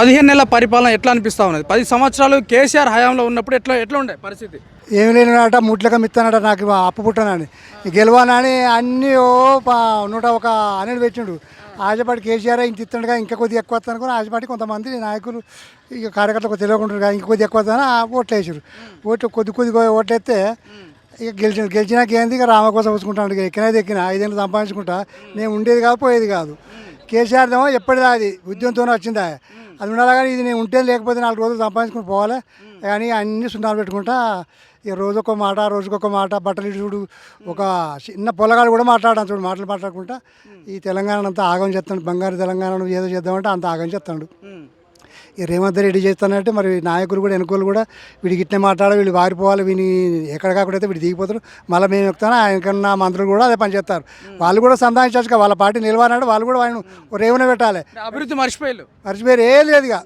పదిహేను నెలల పరిపాలన ఎట్లా అనిపిస్తా ఉన్నది? పది సంవత్సరాలు కేసీఆర్ హయాంలో ఉన్నప్పుడు ఎట్లా ఎట్లా ఉండే పరిస్థితి? ఏమి లేనినాట ముట్లకం ఇస్తానట నాకు అప్పు పుట్టనని. గెలవానని అన్నీ ఓ పా- నూట ఒక అనేది పెట్టిండు. ఆశపాటి కేసీఆర్ ఇంత ఇస్తాడుగా ఇంకా కొద్దిగా ఎక్కువ వస్తాను అనుకుని ఆశపాటి కొంతమంది నాయకులు ఇక కార్యకర్తలకు తెలియకుండా ఇంకా కొద్దిగా ఎక్కువ వస్తాను ఓట్లు వేసారు ఓట్లు కొద్ది కొద్దిగా ఓట్లు వేస్తే ఇక గెలిచిన గెలిచినాక ఏంది? ఇక రామ కోసం వచ్చుకుంటాను ఇక ఎక్కినది ఎక్కిన ఐదేళ్ళు సంపాదించుకుంటా. నేను ఉండేది కాదు పోయేది కాదు. కేసీఆర్ ఏమో ఎప్పటిదా అది? ఉద్యమంతోనే వచ్చిందా? అది ఉండాలి కానీ ఇది నేను ఉంటే లేకపోతే నాలుగు రోజులు సంపాదించుకుని పోవాలి? కానీ అన్ని సున్నాలు పెట్టుకుంటా ఇక రోజుకొక మాట రోజుకొక మాట బట్టలు చూడు ఒక చిన్న పొలగాడు కూడా మాట్లాడాను చూడు మాటలు మాట్లాడుకుంటా. ఈ తెలంగాణ అంతా ఆగం చేస్తాడు బంగారు తెలంగాణను ఏదో చేద్దామంటే అంత ఆగం చేస్తాడు. ఈ రేవంత్ రెడ్డి చేస్తానంటే మరి నాయకులు కూడా ఎన్నికలు కూడా వీడికి ఇట్నే మాట్లాడాలి వీళ్ళు వారిపోవాలి వీని ఎక్కడ కాకుండా అయితే వీడు దిగిపోతారు మళ్ళీ మేము ఎక్కుతాను? ఆయనకన్నా మంత్రులు కూడా అదే పని చేస్తారు. వాళ్ళు కూడా సంధానించచ్చు వాళ్ళ పార్టీ నిలవాలంటే వాళ్ళు కూడా ఆయన రేవున పెట్టాలి. అభివృద్ధి మర్చిపోయారు. మర్చిపోయారు ఏం లేదు ఇక.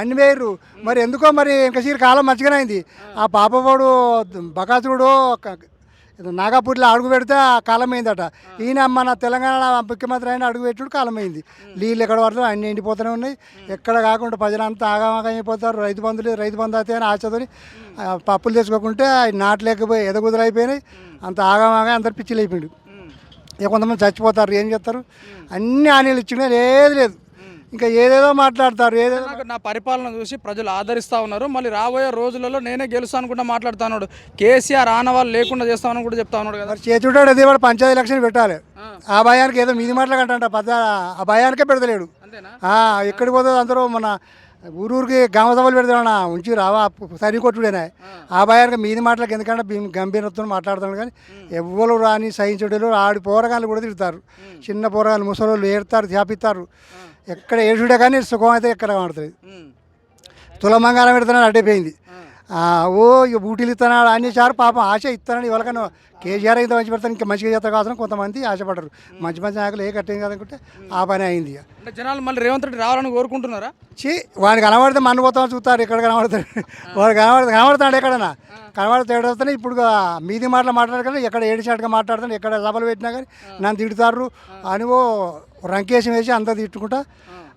అన్ని వేరు మరి ఎందుకో మరి ఇంకా సీరు కాలం మంచిగానే అయింది. ఆ పాపవాడు బకాసురుడు ఇది నాగాపూర్లో అడుగు పెడితే ఆ కాలం అయిందట. ఈయన మన తెలంగాణ ముఖ్యమంత్రి అయిన అడుగు పెట్టుడు కాలం అయింది. నీళ్ళు ఎక్కడ పడుతుంది అన్ని ఎండిపోతూనే ఉన్నాయి. ఎక్కడ కాకుండా ప్రజలంతా ఆగమాగం అయిపోతారు. రైతు బంధులు రైతు బంధు అయితే అని ఆశతోని పప్పులు తెచ్చుకోకుంటే నాటలేకపోయి ఎదగుదలు అయిపోయినాయి అంత ఆగమాగా అందరు పిచ్చిలు అయిపోయిండు ఇక కొంతమంది చచ్చిపోతారు. ఏం చేస్తారు? అన్ని హానీలు ఇచ్చినా ఏది లేదు. ఇంకా ఏదేదో మాట్లాడతారు ఏదేదో నాకు నా పరిపాలన చూసి ప్రజలు ఆదరిస్తా ఉన్నారు. మళ్ళీ రాబోయే రోజులలో నేనే గెలుస్తా అనుకుంటా మాట్లాడుతున్నాడు కేసీఆర్ ఆనవాళ్ళు లేకుండా చేస్తామని కూడా చెప్తా ఉన్నాడు కదా. చేతుడాడు అదే వాడు పంచాయతీ ఎలక్షన్ పెట్టాలి. ఆ. భయానికి ఏదో మీది మాటలు కంట పెద్ద ఆ భయానికే పెడతలేడు. ఎక్కడికి పోతుంది అందరూ మన ఊరూరికి గ్రామ సభలు పెడతామన్నా ఉంచి రావా సరి కొట్టుడేనా. ఆ. భయానికి మీది మాటలకు ఎందుకంటే గంభీరత్వం మాట్లాడుతున్నాడు కానీ ఎవ్వరు రాని సహించుడు ఆడి పోరగాళ్ళు కూడా తిడతారు. చిన్న పోరగాళ్ళు ముసలోళ్ళు ఏడతారు చేపిస్తారు ఎక్కడ ఏడుడే కానీ సుఖం అయితే ఎక్కడ కనబడుతుంది తులమంగారం పెడుతున్నాడు అడ్డైపోయింది. ఓ ఇక బూటీలు ఇస్తున్నాడు అన్ని సార్ పాపం ఆశ ఇస్తానని ఎవరికైనా కేసీఆర్ అయితే మంచి పెడతాను ఇంకా మంచిగా చేస్తారు కావాలని కొంతమంది ఆశపడరు మంచి మంచి నాయకులు ఏ కట్టేం కాదనుకుంటే ఆ పని అయింది అంటే జనాలు మళ్ళీ రేవంత్ రెడ్డి రావాలని కోరుకుంటున్నారా? చీ వాడిని కనబడితే మన పోతామని చూస్తారు. ఇక్కడ కనబడతాడు? వాడు కనబడితే కనబడతాడు ఎక్కడన్నా? కనబడితే ఇప్పుడు మీది మాటలు మాట్లాడకుండా ఎక్కడ ఏడిచాటుగా మాట్లాడతాను ఎక్కడ సభలు పెట్టినా కానీ నన్ను తిడతారు అని ఓ రంకేశం వేసి అంతా తిట్టుకుంటా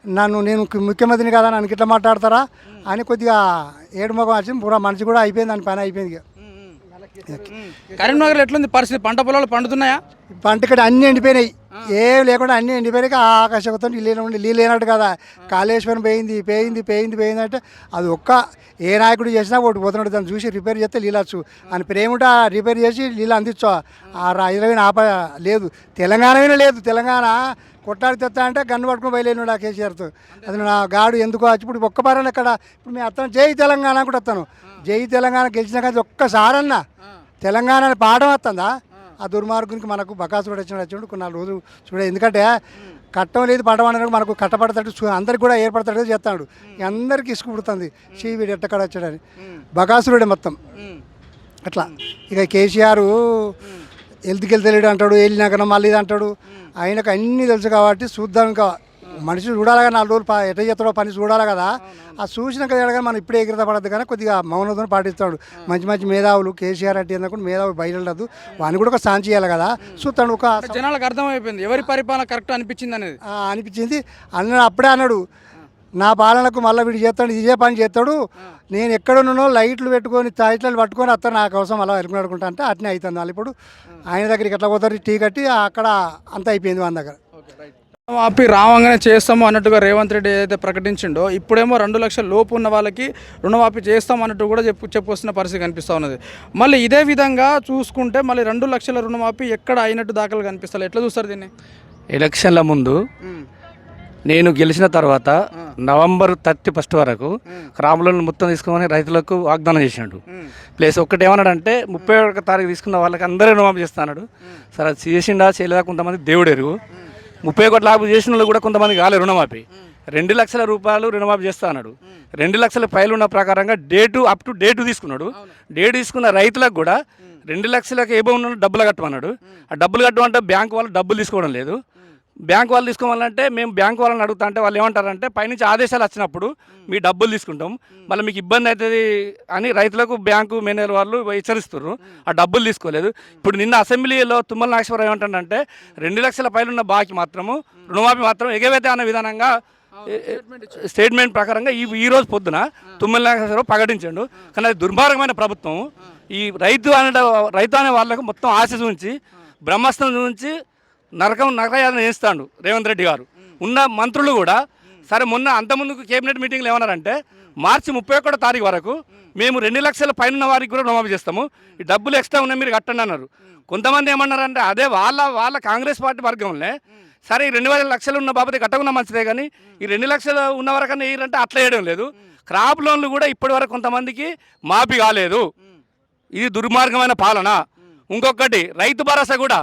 నన్ను నేను ముఖ్యమంత్రిని కదా నన్ను ఇట్లా మాట్లాడతారా అని కొద్దిగా ఏడు మొగం వచ్చింది పూరా మనిషి కూడా అయిపోయింది దాని పని అయిపోయింది ఇక. కరీంనగర్లో ఎట్లుంది పరిస్థితి? పంట పొలాలు పండుతున్నాయా? పంట ఇక్కడ అన్నీ ఎండిపోయినాయి. ఏం లేకుండా అన్నీ ఎండిపోయినాయి ఆ ఆకాశంతో నీళ్ళు ఉండి నీళ్ళు లేనట్టు కదా. కాళేశ్వరం పోయింది పోయింది పోయింది పోయింది అంటే అది ఒక్క ఏ నాయకుడు చేసినా ఒకటి పోతున్నాడు. దాన్ని చూసి రిపేర్ చేస్తే నీళ్ళచ్చు అని ప్రేమిట రిపేర్ చేసి నీళ్ళు అందించు. ఆ రైల్వే ఆప లేదు. తెలంగాణనే లేదు. తెలంగాణ కొట్టాడి తెస్తా అంటే గన్ను పట్టుకుని బయలుదేరినాడు ఆ కేసీఆర్తో. అది నా గాడు ఎందుకు వచ్చి ఇప్పుడు ఒక్క పరాలు ఎక్కడ? ఇప్పుడు మేము అత్తను జై తెలంగాణ కూడా వస్తాను. జై తెలంగాణ గెలిచిన కానీ ఒక్కసారన్నా తెలంగాణ పాఠం వస్తుందా? ఆ దుర్మార్గునికి మనకు బకాసుడు వచ్చినాడు వచ్చినాడు కొన్ని నాలుగు రోజులు చూడ. ఎందుకంటే కట్టం లేదు అనేది మనకు కట్టపడతాడు చూ- అందరికి కూడా ఏర్పడతాడు చేస్తాడు అందరికీ ఇసుకు పుడుతుంది. చీ వీడు ఎట్టక్కడ వచ్చాడని బకాసురుడే మొత్తం. అట్లా. ఇక కేసీఆర్ హెల్త్కి వెళ్తలేడు అంటాడు వెళ్ళినాక మళ్ళీ ఇది అంటాడు. ఆయనకు అన్నీ తెలుసు కాబట్టి చూద్దాం ఇంకా మనిషి చూడాలి కదా నాలుగు రోజులు ఎట్ట చేస్తాడో పని చూడాలి కదా. ఆ చూసినాక ఎడగా మనం ఇప్పుడే ఎగిరిత పడద్దు కానీ కొద్దిగా మౌనతో పాటిస్తాడు. మంచి మంచి మేధావులు కేసీఆర్ అంటే ఎందుకు మేధావులు బయలుదేరదు వాని కూడా ఒక సాన్ చేయాలి కదా. చూస్తాడు ఒక జనాలకు అర్థమైపోయింది. ఎవరి పరిపాలన కరెక్ట్ అనిపించింది అనేది. అనిపించింది. అన్న అప్పుడే అన్నాడు నా పాలనకు మళ్ళీ వీడు చేస్తాడు ఇదే పని చేస్తాడు. నేను ఎక్కడున్నానో లైట్లు పెట్టుకొని లైట్లు పట్టుకొని వస్తాను నా కోసం అలా ఎరుకునడుకుంటా అంటే అట్నే అవుతుంది వాళ్ళు ఇప్పుడు. ఆయన దగ్గరికి ఎట్లా పోతారు? టీ కట్టి అక్కడ అంత అయిపోయింది వాళ్ళ దగ్గర. ఆపి రావంగానే చేస్తాము అన్నట్టుగా రేవంత్ రెడ్డి ఏదైతే ప్రకటించిండో ఇప్పుడేమో రెండు లక్షల లోపు ఉన్న వాళ్ళకి రుణమాఫీ చేస్తాం అన్నట్టు కూడా చెప్పు చెప్పొస్తున్న పరిస్థితి కనిపిస్తూ ఉన్నది. మళ్ళీ ఇదే విధంగా చూసుకుంటే మళ్ళీ రెండు లక్షల రుణమాఫీ ఎక్కడ అయినట్టు దాఖలు కనిపిస్తారు ఎట్లా చూస్తారు దీన్ని? ఎలక్షన్ల ముందు నేను గెలిచిన తర్వాత నవంబర్ థర్టీ ఫస్ట్ వరకు క్రాములను మొత్తం తీసుకొని రైతులకు వాగ్దానం చేసినాడు ప్లస్ ఒక్కటి ఏమన్నాడంటే ముప్పై ఒక తారీఖు తీసుకున్న వాళ్ళకి అందరూ రుణమాఫీ చేస్తాడు సరే అది చేసిండా చేయలేదా కొంతమంది దేవుడు ఎరుగు ముప్పై ఒకటి లాభం చేసిన వాళ్ళు కూడా కొంతమంది కాలేదు రుణమాఫీ. రెండు లక్షల రూపాయలు రుణమాఫీ చేస్తా అన్నాడు. రెండు లక్షల పైలు ఉన్న ప్రకారంగా డేటు అప్ టు డేటు తీసుకున్నాడు. డేట్ తీసుకున్న రైతులకు కూడా రెండు లక్షలకు ఏ ఉన్న డబ్బులు కట్టమన్నాడు. ఆ డబ్బులు కట్టమంటే బ్యాంక్ వాళ్ళు డబ్బులు తీసుకోవడం లేదు. బ్యాంక్ వాళ్ళు తీసుకోవాలంటే మేము బ్యాంక్ వాళ్ళని అడుగుతా అంటే వాళ్ళు ఏమంటారంటే పైనుంచి ఆదేశాలు వచ్చినప్పుడు మీ డబ్బులు తీసుకుంటాం. మళ్ళీ మీకు ఇబ్బంది అవుతుంది అని రైతులకు బ్యాంకు మేనేజర్ వాళ్ళు హెచ్చరిస్తున్నారు ఆ డబ్బులు తీసుకోలేదు. ఇప్పుడు నిన్న అసెంబ్లీలో తుమ్మల నాగేశ్వరరావు ఏమంటాడంటే రెండు లక్షల పైన ఉన్న బాకీ మాత్రము రుణమాఫీ మాత్రం ఎగవేతే అనే విధానంగా స్టేట్మెంట్ ప్రకారంగా ఈ ఈ రోజు పొద్దున తొమ్మిది లక్షలు ప్రకటించాడు. కానీ అది దుర్మార్గమైన ప్రభుత్వం. ఈ రైతు అనే రైతు అనే వాళ్ళకు మొత్తం ఆశ చూంచి బ్రహ్మాస్త్రం చూంచి నరకం నరకయాదన చేస్తాడు రేవంత్ రెడ్డి గారు. ఉన్న మంత్రులు కూడా సరే మొన్న అంతకుముందు కేబినెట్ మీటింగ్లో ఏమన్నారంటే మార్చి ముప్పై ఒకటో తారీఖు వరకు మేము. రెండు లక్షల పైన వారికి కూడా రుణమాఫీ చేస్తాము. ఈ డబ్బులు ఎక్స్ట్రా ఉన్నాయి మీరు కట్టండి అన్నారు. కొంతమంది ఏమన్నారంటే అదే వాళ్ళ వాళ్ళ కాంగ్రెస్ పార్టీ వర్గంలో సరే ఈ రెండు వేల లక్షలు ఉన్న బాబతే కట్టకున్నా మంచిదే కానీ ఈ రెండు లక్షలు ఉన్న వరకన్నా వేయరంటే అట్లా వేయడం లేదు. క్రాప్ లోన్లు కూడా ఇప్పటి వరకు కొంతమందికి మాఫీ కాలేదు. ఇది దుర్మార్గమైన పాలన. ఇంకొకటి రైతు భరోసా కూడా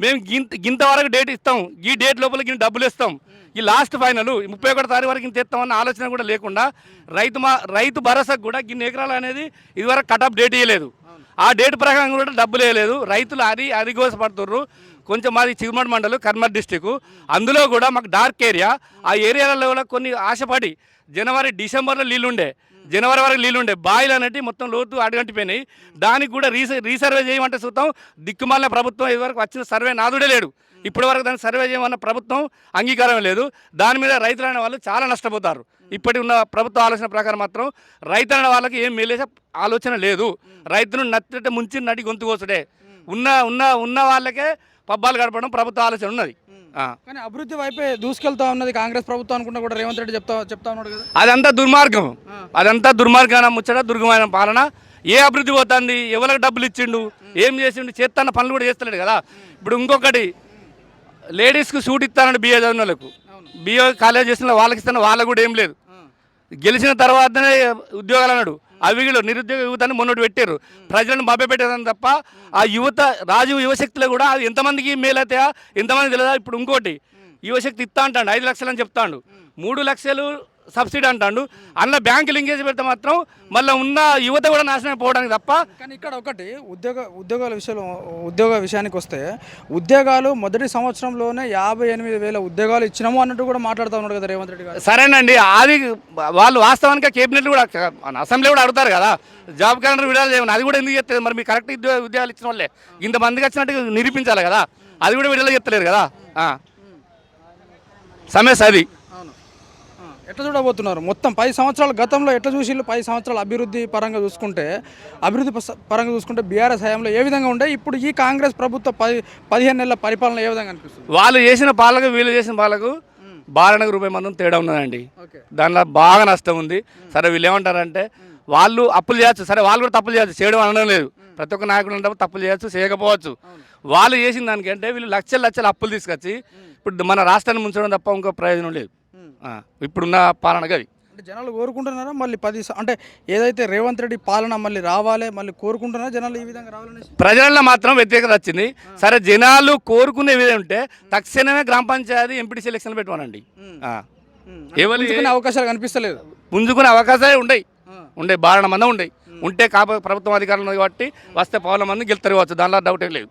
మేము గింత గింత వరకు డేట్ ఇస్తాం. ఈ డేట్ లోపల గింత డబ్బులు ఇస్తాం ఈ లాస్ట్ ఫైనల్ ముప్పై ఒకటి తారీఖు వరకు ఇంత ఇస్తామన్న ఆలోచన కూడా లేకుండా రైతు మా రైతు భరోసాకు కూడా గిన్ని ఎకరాలు అనేది ఇదివరకు కటప్ డేట్ ఇవ్వలేదు ఆ డేట్ ప్రకారం కూడా డబ్బులు వేయలేదు. రైతులు అది అరిగోసపడుతుర్రు కొంచెం మాది చిగుమడి మండలం కర్మర్ డిస్టిక్ అందులో కూడా మాకు డార్క్ ఏరియా ఆ ఏరియాలలో కూడా కొన్ని ఆశపడి జనవరి డిసెంబర్లో నీళ్ళుండే జనవరి వరకు నీళ్ళుండే బాయిలు అనేవి మొత్తం లోతు అడుగంటిపోయినాయి. దానికి కూడా రీస రీసర్వే చేయమంటే చూద్దాం దిక్కుమాలిన ప్రభుత్వం ఇదివరకు వచ్చిన సర్వే నాదుడే లేడు. ఇప్పటి వరకు దాన్ని సర్వే చేయమన్న ప్రభుత్వం అంగీకారం లేదు. దాని మీద రైతులు అనే వాళ్ళు చాలా నష్టపోతారు. ఇప్పటి ఉన్న ప్రభుత్వ ఆలోచన ప్రకారం మాత్రం రైతులైన వాళ్ళకి ఏం మేలేసే ఆలోచన లేదు. రైతును నచ్చట ముంచి నడి గొంతు కోసుడే. ఉన్న ఉన్న ఉన్న వాళ్ళకే పబ్బాలు గడపడం ప్రభుత్వ ఆలోచన ఉన్నది. కానీ అభివృద్ధి వైపే దూసుకెళ్తా ఉన్నది కాంగ్రెస్ ప్రభుత్వం అనుకుంటా కూడా రేవంత్ రెడ్డి చెప్తా చెప్తా ఉన్నాడు కదా. అదంతా దుర్మార్గం. అదంతా దుర్మార్గమైన ముచ్చట దుర్గమైన పాలన. ఏ అభివృద్ధి పోతుంది? ఎవరికి డబ్బులు ఇచ్చిండు? ఏం చేసిండు? చేస్తాన్న పనులు కూడా చేస్తలేడు కదా. ఇప్పుడు ఇంకొకటి లేడీస్కి సూట్ ఇస్తానని బిఏ చదివిన వాళ్ళకు. బిఏ కాలేజ్ చేసిన వాళ్ళకి ఇస్తాను వాళ్ళకు కూడా ఏం లేదు. గెలిచిన తర్వాతనే ఉద్యోగాలు అన్నాడు. అవి కూడా నిరుద్యోగ యువతని మొన్నటి పెట్టారు. ప్రజలను మభ్య పెట్టేదని తప్ప ఆ యువత రాజు యువశక్తిలో కూడా అది ఎంతమందికి మేలైతాయా ఎంతమంది తెలియదా? ఇప్పుడు ఇంకోటి. యువశక్తి ఇస్తా అంటాడు ఐదు లక్షలు అని చెప్తాడు. మూడు లక్షలు సబ్సిడీ అంటాడు. అన్న బ్యాంకు లింకేజ్ పెడితే మాత్రం మళ్ళీ ఉన్న యువత కూడా నాశనం పోవడానికి తప్ప కానీ ఇక్కడ ఒకటి ఉద్యోగ ఉద్యోగాల విషయంలో ఉద్యోగ విషయానికి వస్తే ఉద్యోగాలు మొదటి సంవత్సరంలోనే యాభై ఎనిమిది వేల ఉద్యోగాలు ఇచ్చినాము అన్నట్టు కూడా మాట్లాడుతూ ఉన్నాడు కదా రేవంత్ రెడ్డి గారు. సరేనండి అది వాళ్ళు వాస్తవానికి కేబినెట్ కూడా అసెంబ్లీ కూడా అడుగుతారు కదా జాబ్ క్యాలెండర్ విడుదల చేయమని. అది కూడా ఎందుకు చెప్తుంది మరి మీ కరెక్ట్ ఉద్యోగ ఉద్యోగాలు ఇచ్చిన వాళ్ళే. ఇంతమందికి వచ్చినట్టు నిరూపించాలి కదా అది కూడా విడుదల చెప్తలేరు కదా. సమస్య అది. ఎట్లా చూడబోతున్నారు? మొత్తం పది సంవత్సరాల గతంలో ఎట్లా చూసి పది సంవత్సరాల అభివృద్ధి పరంగా చూసుకుంటే అభివృద్ధి పరంగా చూసుకుంటే బీఆర్ఎస్ హయాంలో ఏ విధంగా ఉండే? ఇప్పుడు ఈ కాంగ్రెస్ ప్రభుత్వ పది పదిహేను నెలల పరిపాలన ఏ విధంగా అనిపిస్తుంది? వాళ్ళు చేసిన పాలకు వీళ్ళు చేసిన పాలకు బారణకు రూపాయి మందం తేడా ఉన్నదండి. దానిలో బాగా నష్టం ఉంది. సరే వీళ్ళు ఏమంటారంటే వాళ్ళు అప్పులు చేయొచ్చు. సరే వాళ్ళు కూడా తప్పులు చేయొచ్చు. చేయడం అనడం లేదు. ప్రతి ఒక్క నాయకుడు ఉన్నప్పుడు తప్పులు చేయొచ్చు చేయకపోవచ్చు. వాళ్ళు చేసిన దానికంటే వీళ్ళు లక్షల లక్షల అప్పులు తీసుకొచ్చి ఇప్పుడు మన రాష్ట్రాన్ని ముంచడం తప్ప ఇంకో ప్రయోజనం లేదు. ఇప్పుడున్న పాలన గది అంటే జనాలు కోరుకుంటున్నారా? మళ్ళీ పది అంటే ఏదైతే రేవంత్ రెడ్డి పాలన మళ్ళీ రావాలి మళ్ళీ కోరుకుంటున్నారా? జనాలు ఈ విధంగా రావాలనేసి ప్రజలలో మాత్రం వ్యతిరేకత వచ్చింది. సరే జనాలు కోరుకునే విధంగా ఉంటే తక్షణమే గ్రామ పంచాయతీ ఎంపీటీ సెలక్షన్ పెట్టమనండి. ఎవరు పుంజుకునే అవకాశాలు కనిపిస్తలేదు. పుంజుకునే అవకాశాలే ఉండయి. ఉండే బారణ మంది ఉండయి. ఉంటే కాప ప్రభుత్వం అధికారులు కాబట్టి వస్తే పౌల మంది గెలుతారు కావచ్చు. దానిలో డౌట్ ఏం లేదు.